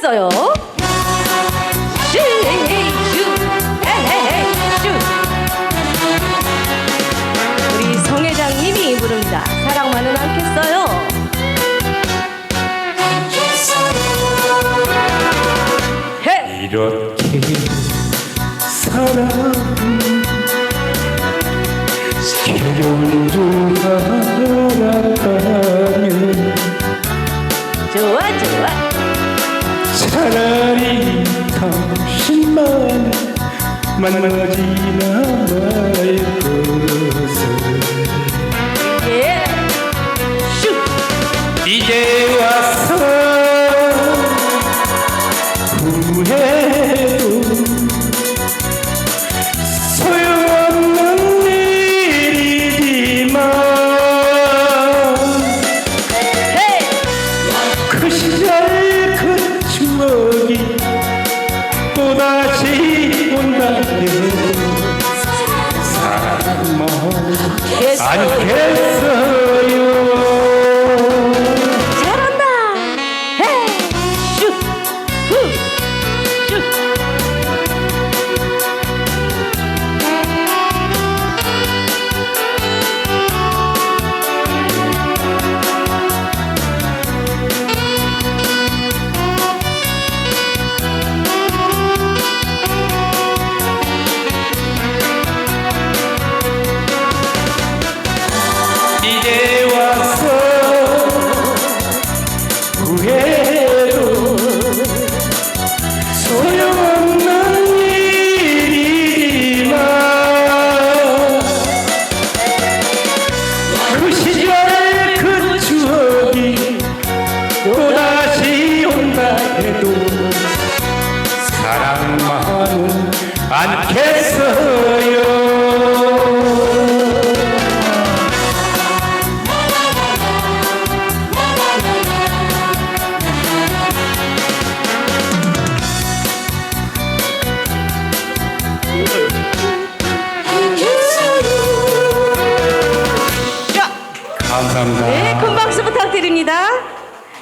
슈, 슈. 우리 송 회장님이 부릅니다. 사랑만은 않겠어요? 헤! 이렇게 사랑 세월도 가라가면 좋아, 좋아. 차라리 당신만 만나지나 말 것을 예. 슈! 이제 와서 후회도 예스. 않겠어 않겠어요 자, 감사합니다. 네, 큰 박수 부탁드립니다.